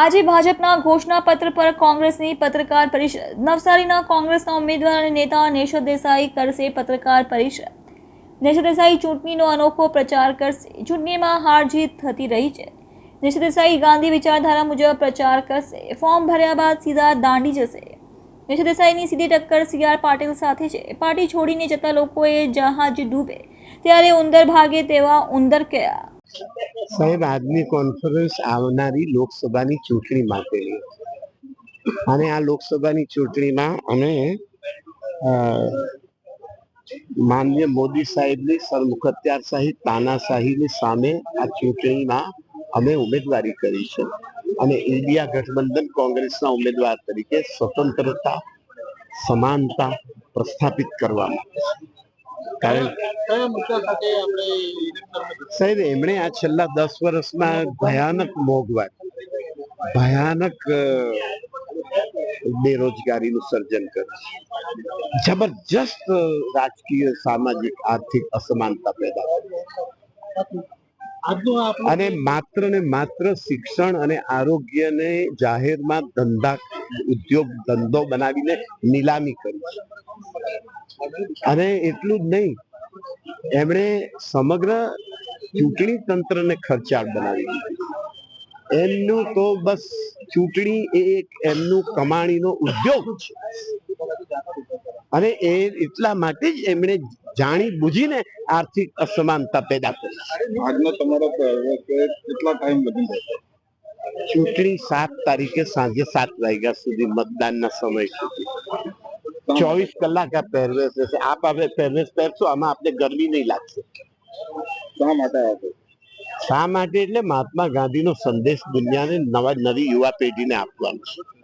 આજે ભાજપના ઘોષણાપત્ર પર કોંગ્રેસની પત્રકાર પરિષદ નવસારીના કોંગ્રેસના ઉમેદવાર અને નેતા નેશદ દેસાઈ કરશે પત્રકાર પરિષદ નેશદ દેસાઈ ચૂંટણીનો અનોખો પ્રચાર કરશે. ચૂંટણીમાં હાર જીત થતી રહી છે. નેશદ દેસાઈ ગાંધી વિચારધારા મુજબ પ્રચાર કરશે. ફોર્મ ભર્યા બાદ સીધા દાંડી જશે. નેશદ દેસાઈની સીધી ટક્કર સી આર પાટીલ સાથે છે. પાર્ટી છોડીને જતા લોકોએ જહાજ ડૂબે. ત્યારે ઉંદર ભાગે તેવા ઉંદર કયા. સાહેબ આજની કોન્ફરન્સ આવનારી લોકસભાની ચૂંટણી માટેની અને આ લોકસભાની ચૂંટણીમાં અમે અ, માનનીય મોદી સાહેબની સરમુખત્યારશાહી તાનાશાહીની સામે આ ચૂંટણીમાં અમે ઉમેદવારી કરી છે અને ઇન્ડિયા ગઠબંધન કોંગ્રેસના ઉમેદવાર તરીકે સ્વતંત્રતા સમાનતા પ્રસ્થાપિત કરવા માટે છે. કારણ સાહેબ એમણે આ છેલ્લા દસ વર્ષમાં ભયાનક મોંઘવારી ભયાનક બેરોજગારીનું સર્જન કર્યું છે. જબરજસ્ત રાજકીય સામાજિક આર્થિક અસમાનતા પેદા કરી અને માત્ર ને માત્ર શિક્ષણ અને આરોગ્યને જાહેરમાં ધંધા ઉદ્યોગ ધંધો બનાવીને નીલામી કરી. અને એટલું જ નહીં, એમણે સમગ્ર ચૂંટણી તંત્રને ખર્ચાળ બનાવી. એમનું તો બસ ચૂંટણી એ એક એમનું કમાણીનો ઉદ્યોગ છે. અને એ એટલા માટે જ એમણે જાણી બુજીને આર્થિક અસમાનતા પેદા કરી. આજનો તમારો કેટલા ટાઈમ બની જશે ચૂંટણી સાત તારીખે સાંજે સાત વાગ્યા સુધી મતદાનના સમય સુધી. ચોવીસ કલાક આ પહેરવેશ રહેશે. આપ હવે પહેરવેશ પહેરશો આમાં આપણે ગરમી નહીં લાગશે. શા માટે શા માટે? એટલે મહાત્મા ગાંધીનો સંદેશ દુનિયાને નવા નવી યુવા પેઢીને આપવાનો છે.